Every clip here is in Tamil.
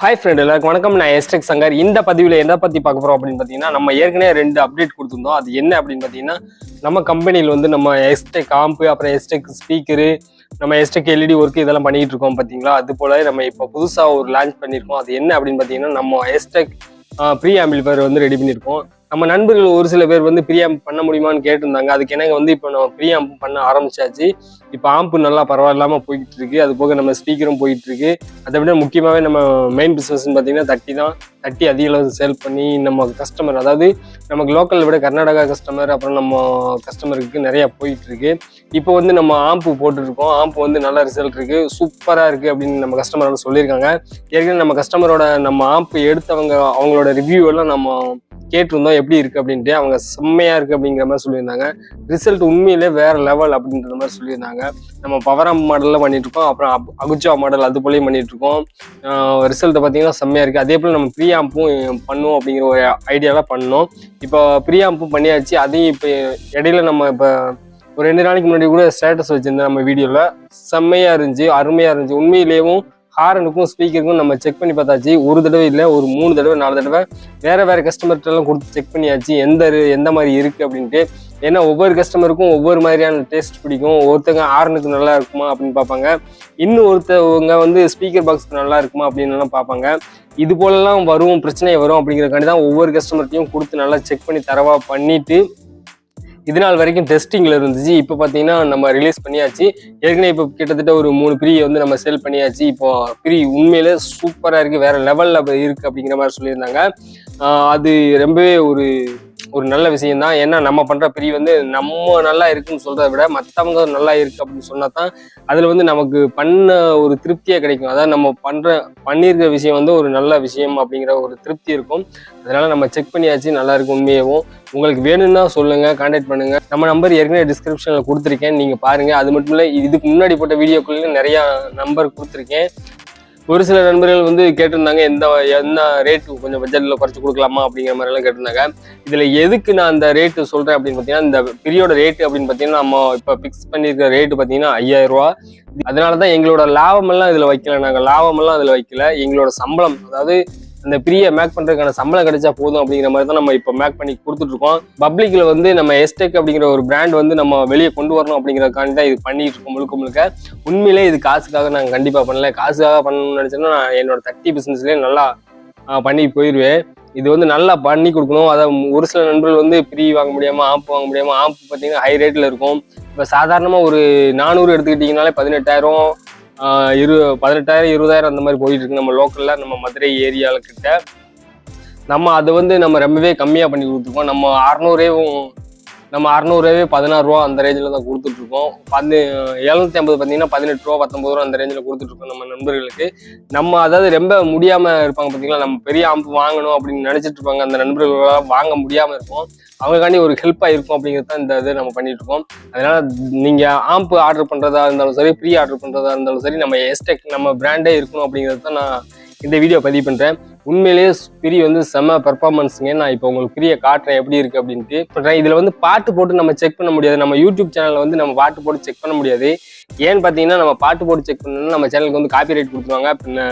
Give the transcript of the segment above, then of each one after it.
ஹாய் ஃப்ரெண்ட் எல்லாருக்கும் வணக்கம். நான் எஸ்டெக் சங்கர். இந்த பதிவில் எதை பற்றி பார்க்க போகிறோம் அப்படின்னு பார்த்தீங்கன்னா நம்ம ஏற்கனவே ரெண்டு அப்டேட் கொடுத்துருந்தோம். அது என்ன அப்படின்னு பார்த்தீங்கன்னா நம்ம கம்பெனியில் வந்து நம்ம எஸ்டெக் ஆம்பு அப்புறம் எஸ்டெக் ஸ்பீக்கரு நம்ம எஸ்டெக் எல்இடி ஒர்க் இதெல்லாம் பண்ணிகிட்டு இருக்கோம் பார்த்தீங்களா? அது போல நம்ம இப்போ புதுசாக ஒரு லான்ச் பண்ணியிருக்கோம். அது என்ன அப்படின்னு பார்த்தீங்கன்னா நம்ம எஸ்டெக் ப்ரீ ஆம்பிளிஃபயர் வந்து ரெடி பண்ணியிருக்கோம். நம்ம நண்பர்கள் ஒரு சில பேர் வந்து ப்ரீ பண்ண முடியுமான்னு கேட்டிருந்தாங்க. அதுக்கு என்னங்க வந்து இப்போ நம்ம ப்ரீ பண்ண ஆரம்பிச்சாச்சு. இப்போ ஆம்பு நல்லா பரவாயில்லாம போய்கிட்டு இருக்கு அது போக நம்ம ஸ்பீக்கரும் போயிட்டு இருக்கு அதை விட முக்கியமாகவே நம்ம மெயின் பிஸ்னஸ்ன்னு பார்த்தீங்கன்னா தட்டி தான் தட்டி அதிக அளவு சேல் பண்ணி நம்ம கஸ்டமர் அதாவது நமக்கு லோக்கல் விட கர்நாடகா கஸ்டமர் அப்புறம் நம்ம கஸ்டமருக்கு நிறையா போயிட்டு இருக்கு இப்போ வந்து நம்ம ஆம்பு போட்டுருக்கோம். ஆம்பு வந்து நல்ல ரிசல்ட் இருக்கு. சூப்பராக இருக்கு அப்படின்னு நம்ம கஸ்டமரோட சொல்லியிருக்காங்க. ஏற்கனவே நம்ம கஸ்டமரோட நம்ம ஆம்பு எடுத்தவங்க அவங்களோட ரிவ்யூ எல்லாம் நம்ம கேட்டிருந்தோம். எப்படி இருக்கு அப்படின்ட்டு அவங்க செம்மையா இருக்கு அப்படிங்கிற மாதிரி சொல்லியிருந்தாங்க. ரிசல்ட் உண்மையிலே வேற லெவல் அப்படின்ற மாதிரி சொல்லியிருந்தாங்க. நம்ம பவர் மாடலில் பண்ணிட்டுருக்கோம். அப்புறம் அப்- அகுஜா மாடல் அது போலேயும் பண்ணிட்டு ரிசல்ட்டை பார்த்தீங்கன்னா செம்மையாக இருக்குது அதே போல் நம்ம ப்ரீஆம்பும் பண்ணுவோம் அப்படிங்கிற ஒரு ஐடியாவில் பண்ணோம். இப்போ ப்ரீஆம்பும் பண்ணியாச்சு. அதையும் இப்போ இடையில நம்ம இப்போ ஒரு ரெண்டு நாளைக்கு முன்னாடி கூட ஸ்டேட்டஸ் வச்சுருந்தேன் நம்ம வீடியோவில் செம்மையாக இருந்துச்சு அருமையாக இருந்துச்சு. உண்மையிலேயும் ஹாரனுக்கும் ஸ்பீக்கருக்கும் நம்ம செக் பண்ணி பார்த்தாச்சு. ஒரு தடவை இல்லை ஒரு மூணு தடவை நாலு தடவை. வேறு வேறு கஸ்டமர்கிட்டலாம் கொடுத்து செக் பண்ணியாச்சு. எந்த எந்த மாதிரி இருக்குது அப்படின்ட்டு. ஏன்னா ஒவ்வொரு கஸ்டமருக்கும் ஒவ்வொரு மாதிரியான டேஸ்ட் பிடிக்கும். ஒருத்தங்க ஹார்னுக்கு நல்லா இருக்குமா அப்படின்னு பார்ப்பாங்க. இன்னும் ஒருத்தவங்க வந்து ஸ்பீக்கர் பாக்ஸ்க்கு நல்லா இருக்குமா அப்படின்னு பார்ப்பாங்க. இது போலலாம் வரும் பிரச்சனை வரும் அப்படிங்கிறக்காண்டி தான் ஒவ்வொரு கஸ்டமர்ட்டையும் கொடுத்து நல்லா செக் பண்ணி தரவா பண்ணிட்டு இது நாள் வரைக்கும் டெஸ்டிங்கில் இருந்துச்சு. இப்போ பார்த்தீங்கன்னா நம்ம ரிலீஸ் பண்ணியாச்சு. ஏற்கனவே இப்போ கிட்டத்தட்ட ஒரு மூணு ப்ரீ வந்து நம்ம செல் பண்ணியாச்சு. இப்போ ப்ரீ உண்மையிலே சூப்பராக இருக்குது வேறு லெவலில் இருக்குது அப்படிங்கிற மாதிரி சொல்லியிருந்தாங்க. அது ரொம்பவே ஒரு ஒரு நல்ல விஷயம் தான் ஏன்னா நம்ம பண்ற பிரி வந்து நம்ம நல்லா இருக்குன்னு சொல்றதை விட மற்றவங்க நல்லா இருக்கு அப்படின்னு சொன்னா தான் அதுல வந்து நமக்கு பண்ண ஒரு திருப்தியே கிடைக்கும். அதாவது நம்ம பண்ற பண்ணியிருக்கிற விஷயம் வந்து ஒரு நல்ல விஷயம் அப்படிங்கிற ஒரு திருப்தி இருக்கும். அதனால நம்ம செக் பண்ணியாச்சு நல்லா இருக்கும் உண்மையவும். உங்களுக்கு வேணும்னா சொல்லுங்க கான்டாக்ட் பண்ணுங்க. நம்ம நம்பர் ஏற்கனவே டிஸ்கிரிப்ஷன்ல கொடுத்துருக்கேன். நீங்க பாருங்க. அது மட்டும் இல்ல இதுக்கு முன்னாடி போட்ட வீடியோக்குள்ள நிறைய நம்பர் கொடுத்துருக்கேன். ஒரு சில நண்பர்கள் வந்து கேட்டிருந்தாங்க எந்த என்ன ரேட்டு கொஞ்சம் பட்ஜெட்டில் குறைச்சி கொடுக்கலாமா? அப்படிங்கிற மாதிரிலாம் கேட்டிருந்தாங்க. இதில் எதுக்கு நான் அந்த ரேட்டு சொல்கிறேன் அப்படின்னு பார்த்தீங்கன்னா இந்த பிரியோட ரேட்டு அப்படின்னு பார்த்தீங்கன்னா நம்ம இப்போ ஃபிக்ஸ் பண்ணியிருக்கிற ரேட்டு பார்த்தீங்கன்னா ஐயாயிரம் ரூபா. அதனாலதான் எங்களோட லாபமெல்லாம் இதில் வைக்கல. நாங்கள் லாபமெல்லாம் அதில் வைக்கல. எங்களோட சம்பளம் அதாவது அந்த பிரிய மேக் பண்றதுக்கான சம்பளம் கிடைச்சா போதும் அப்படிங்கிற மாதிரி தான் நம்ம இப்போ மேக் பண்ணி கொடுத்துட்டு இருக்கோம் பப்ளிக்ல வந்து நம்ம எஸ்டெக் அப்படிங்கிற ஒரு பிராண்ட் வந்து நம்ம வெளியே கொண்டு வரணும் அப்படிங்கிறதுக்காண்டி தான் இது பண்ணிட்டு இருக்கோம் முழுக்க முழுக்க. உண்மையிலே இது காசுக்காக நாங்கள் கண்டிப்பா பண்ணல. காசுக்காக பண்ணணும்னு நினைச்சேன்னா நான் என்னோட தட்டி பிசினஸ்லயே நல்லா பண்ணி போயிடுவேன் இது வந்து நல்லா பண்ணி கொடுக்கணும். அதாவது ஒரு சில நண்பர்கள் வந்து ஃப்ரீ வாங்க முடியாம ஆம்ப் வாங்க முடியாம ஆம்ப் பார்த்தீங்கன்னா ஹை ரேட்ல இருக்கும். இப்போ சாதாரணமாக ஒரு நானூறு எடுத்துக்கிட்டிங்கனாலே பதினெட்டாயிரம் இரு பதினெட்டாயிரம் இருபதாயிரம் அந்த மாதிரி போயிட்டு இருக்கு நம்ம லோக்கல்ல நம்ம மதுரை ஏரியால கிட்ட. நம்ம அதை வந்து நம்ம ரொம்பவே கம்மியாக பண்ணி கொடுத்துருக்கோம். நம்ம அறநூறேவும் நம்ம அறநூறுவே பதினாறு ரூபா அந்த ரேஞ்சில் தான் கொடுத்துட்ருக்கோம். பந்து எழுநூத்தி ஐம்பது பார்த்தீங்கன்னா பதினெட்டு ரூபா பத்தொம்பது ரூபா அந்த ரேஞ்சில் கொடுத்துட்ருக்கோம் நம்ம நண்பர்களுக்கு. நம்ம அதாவது ரொம்ப முடியாமல் இருப்பாங்க பார்த்தீங்களா? நம்ம பெரிய ஆம்பு வாங்கணும் அப்படின்னு நினச்சிட்டு இருப்பாங்க. அந்த நண்பர்களால் வாங்க முடியாமல் இருக்கும் அவங்களுக்காண்டி ஒரு ஹெல்ப்பாக இருக்கும் அப்படிங்கிறது தான் இந்த இது நம்ம பண்ணிட்டு இருக்கோம் அதனால ஆம்பு ஆர்டர் பண்ணுறதா இருந்தாலும் சரி ஃப்ரீ ஆர்டர் பண்ணுறதா இருந்தாலும் சரி நம்ம எஸ்டெக் நம்ம பிராண்டே இருக்கணும் அப்படிங்கிறது தான் நான் இந்த வீடியோ பதிவு பண்ணுறேன் உண்மையிலேயே பிரி வந்து செம்ம பெர்ஃபார்மன்ஸுங்க நான் இப்போ உங்களுக்கு பிரிய காட்டுறேன் எப்படி இருக்கு அப்படின்ட்டு. பண்றேன் இதில் வந்து பாட்டு போட்டு நம்ம செக் பண்ண முடியாது. நம்ம யூடியூப் சேனலில் வந்து நம்ம பாட்டு போட்டு செக் பண்ண முடியாது. ஏன்னு பார்த்தீங்கன்னா நம்ம பாட்டு போட்டு செக் பண்ணணும்னா நம்ம சேனலுக்கு வந்து காப்பி ரைட் கொடுத்துருவாங்க பின்ன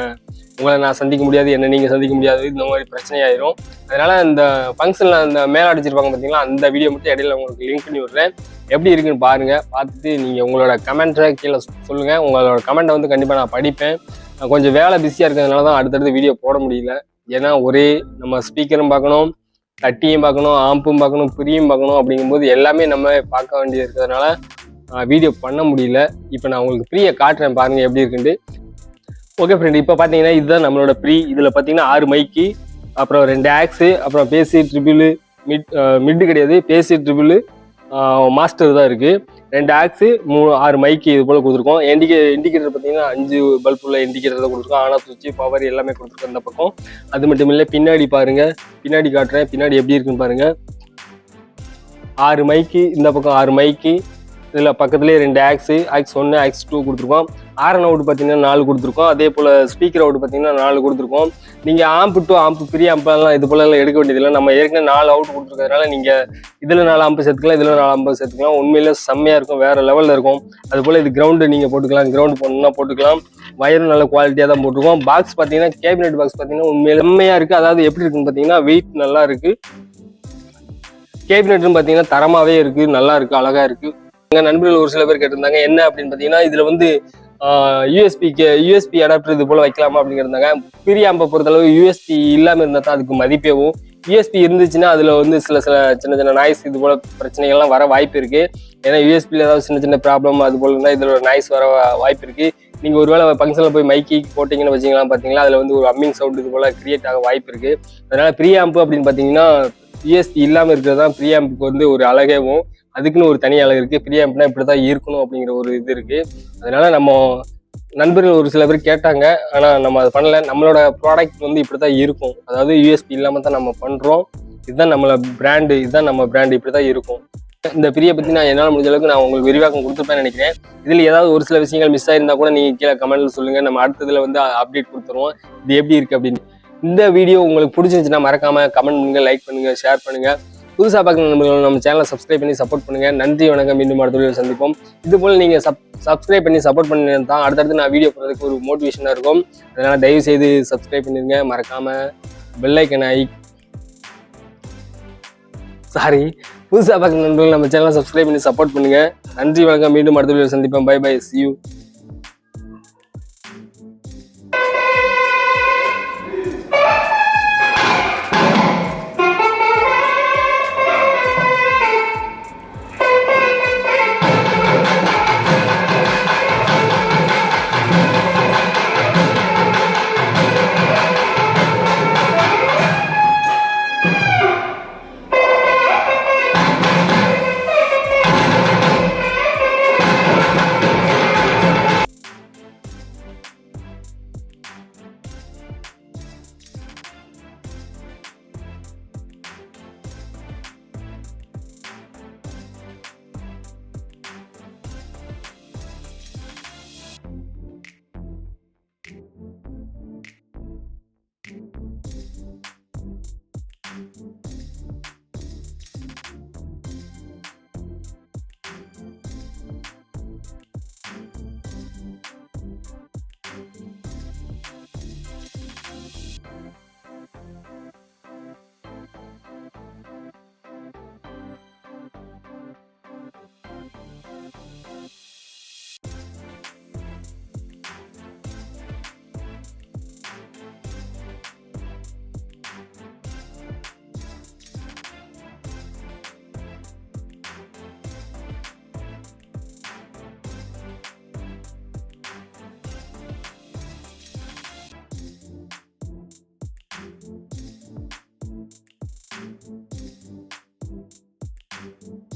உங்களை நான் சந்திக்க முடியாது என்ன நீங்கள் சந்திக்க முடியாது. இந்த மாதிரி பிரச்சனையாயிரும் அதனால இந்த ஃபங்க்ஷனில் அந்த மேலே அடிச்சிருப்பாங்க பார்த்தீங்களா அந்த வீடியோ மட்டும் இடையில உங்களுக்கு லிங்க் பண்ணி விடுறேன். எப்படி இருக்குன்னு பாருங்கள் பார்த்துட்டு நீங்கள் உங்களோட கமெண்ட்டை கீழே சொல்லுங்கள் உங்களோட கமெண்ட்டை வந்து கண்டிப்பாக நான் படிப்பேன். கொஞ்சம் வேலை பிஸியாக இருக்கிறதுனால தான் அடுத்தடுத்து வீடியோ போட முடியல. ஏன்னா ஒரே நம்ம ஸ்பீக்கரும் பார்க்கணும் தட்டியும் பார்க்கணும் ஆம்பும் பார்க்கணும் பிரியும் பார்க்கணும் அப்படிங்கும்போது எல்லாமே நம்ம பார்க்க வேண்டியது இருக்கிறதுனால வீடியோ பண்ண முடியல. இப்போ நான் உங்களுக்கு ப்ரீயை காட்டுறேன் பாருங்கள் எப்படி இருக்குன்ட்டு. ஓகே ஃப்ரெண்ட் இப்போ பார்த்தீங்கன்னா இதுதான் நம்மளோட ப்ரீ இதில் பார்த்தீங்கன்னா ஆறு மைக்கு அப்புறம் ரெண்டு ஆக்ஸு அப்புறம் பேசி ட்ரிபிள் மிட் மிட்டு கிடையாது பேசி ட்ரிபிள் மாஸ்டர் தான் இருக்குது ரெண்டு ஆக்ஸு மூணு ஆறு மைக்கு இது போல் கொடுத்துருக்கோம். இண்டிகே இண்டிகேட்டர் பார்த்தீங்கன்னா அஞ்சு பல்ப் உள்ள இண்டிகேட்டர் தான் கொடுத்துருக்கோம். ஆனால் சுவிட்ச் பவர் எல்லாமே கொடுத்துருக்கோம் இந்த பக்கம். அது மட்டும் இல்லை பின்னாடி பாருங்கள் பின்னாடி காட்டுறேன். பின்னாடி எப்படி இருக்குன்னு பாருங்கள் ஆறு மைக்கு இந்த பக்கம் ஆறு மைக்கு இதில் பக்கத்துலேயே ரெண்டு ஆக்ஸு ஆக்ஸ் ஒன்று ஆக்ஸ் டூ கொடுத்துருக்கோம். ஆரன் அவுட் பார்த்தீங்கன்னா நாலு கொடுத்துருக்கோம். அதே போல் ஸ்பீக்கர் அவுட் பார்த்தீங்கன்னா நாலு கொடுத்துருக்கோம். நீங்கள் ஆம்பு டு ஆம்பு பெரிய ஆம்பெல்லாம் இது போலலாம் எடுக்க வேண்டியதில்லை. நம்ம ஏற்கனவே நாலு அவுட் கொடுத்துருக்கிறதுனால நீங்கள் இதில் நாலு ஆம்பு சேர்த்துக்கலாம் இதில் நாலு ஆம்பு சேர்த்துக்கலாம். உண்மையிலே செம்மையாக இருக்கும் வேறு லெவலில் இருக்கும். அது போல் இது கிரவுண்டு நீங்கள் போட்டுக்கலாம் கிரவுண்டு போடணும்னா போட்டுக்கலாம். வயரும் நல்ல குவாலிட்டியாக தான் போட்டிருக்கோம். பாக்ஸ் பார்த்தீங்கன்னா கேபினெட் பாக்ஸ் பார்த்தீங்கன்னா உண்மையில செம்மையாக இருக்குது அதாவது எப்படி இருக்குன்னு பார்த்தீங்கன்னா வெயிட் நல்லா இருக்குது கேபினெட்னு பார்த்தீங்கன்னா தரமாகவே இருக்குது நல்லா இருக்குது அழகாக இருக்குது எங்கள் நண்பர்கள் ஒரு சில பேர் கேட்டிருந்தாங்க என்ன அப்படின்னு பார்த்தீங்கன்னா இதில் வந்து யூஎஸ்பிக்கு யூஎஸ்பி அடாப்டர் இது போல் வைக்கலாமா அப்படிங்கிறதாங்க பெரிய ஆம்பை பொறுத்தளவு யூஎஸ்பி இல்லாமல் இருந்தால் தான் அதுக்கு மதிப்பேவும் யூஎஸ்பி இருந்துச்சுன்னா அதில் வந்து சில சில சின்ன சின்ன நாய்ஸ் இது போல் பிரச்சனைகள்லாம் வர வாய்ப்பு இருக்குது ஏன்னா யூஎஸ்பியில் ஏதாவது சின்ன சின்ன ப்ராப்ளம் அது போல் இருந்தால் இதில் நாய்ஸ் வர வாய்ப்பு இருக்குது நீங்கள் ஒருவேளை ஃபங்க்ஷனில் போய் மைக்கி போட்டிங்கன்னு வச்சிங்களா பார்த்தீங்களா அதில் வந்து ஒரு அம்மிங் சவுண்ட் இது போல் கிரியேட் ஆக வாய்ப்பு இருக்குது அதனால் ப்ரீ ஆம்பு அப்படின்னு பார்த்தீங்கன்னா யூஎஸ்பி இல்லாமல் இருக்கிறது தான் ப்ரீ ஆம்புக்கு வந்து ஒரு அழகேவும். அதுக்குன்னு ஒரு தனி அழகு இருக்குது ப்ரீ ஆம்ப்னா இப்படி தான் இருக்கணும் அப்படிங்கிற ஒரு இது இருக்குது அதனால நம்ம நண்பர்கள் ஒரு சில பேர் கேட்டாங்க. ஆனால் நம்ம அதை பண்ணல. நம்மளோட ப்ராடக்ட் வந்து இப்படி தான் இருக்கும். அதாவது யூஎஸ்பி இல்லாமல் தான் நம்ம பண்ணுறோம் இதுதான் நம்மளோட பிராண்டு இதுதான் நம்ம பிராண்டு இப்படி தான் இருக்கும். இந்த பிரியை பற்றி நான் என்னால் முடிஞ்ச அளவுக்கு நான் உங்களுக்கு விரிவாக்கம் கொடுத்துருப்பேன்னு நினைக்கிறேன். இதில் ஏதாவது ஒரு சில விஷயங்கள் மிஸ் ஆயிருந்தா கூட நீங்கள் கீழே கமெண்ட்ல சொல்லுங்கள் நம்ம அடுத்ததுல வந்து அப்டேட் கொடுத்துருவோம். இது எப்படி இருக்குது அப்படின்னு. இந்த வீடியோ உங்களுக்கு பிடிச்சிருந்துச்சுன்னா மறக்காமல் கமெண்ட் பண்ணுங்கள் லைக் பண்ணுங்கள் ஷேர் பண்ணுங்கள் புதுசாக பார்க்குற நண்பர்கள் நம்ம சேனலை சப்ஸ்கிரைப் பண்ணி சப்போர்ட் பண்ணுங்கள் நன்றி வணக்கம். மீண்டும் அடுத்த வீடியோ சந்திப்போம். இது போல் நீங்கள் சப் சப்ஸ்கிரைப் பண்ணி சப்போர்ட் பண்ணி தான் அடுத்தடுத்து நான் வீடியோ போடுறதுக்கு ஒரு மோட்டிவேஷனாக இருக்கும். அதனால் தயவு செய்து சப்ஸ்கிரைப் பண்ணிருங்க மறக்காமல் பெல்லைக்கன் ஐ சாரி புதுசாக பார்க்குற நண்பர்கள் நம்ம சேனலை சப்ஸ்கிரைப் பண்ணி சப்போர்ட் பண்ணுங்கள் நன்றி வணக்கம். மீண்டும் அடுத்த வீடியோ சந்திப்போம். By by C you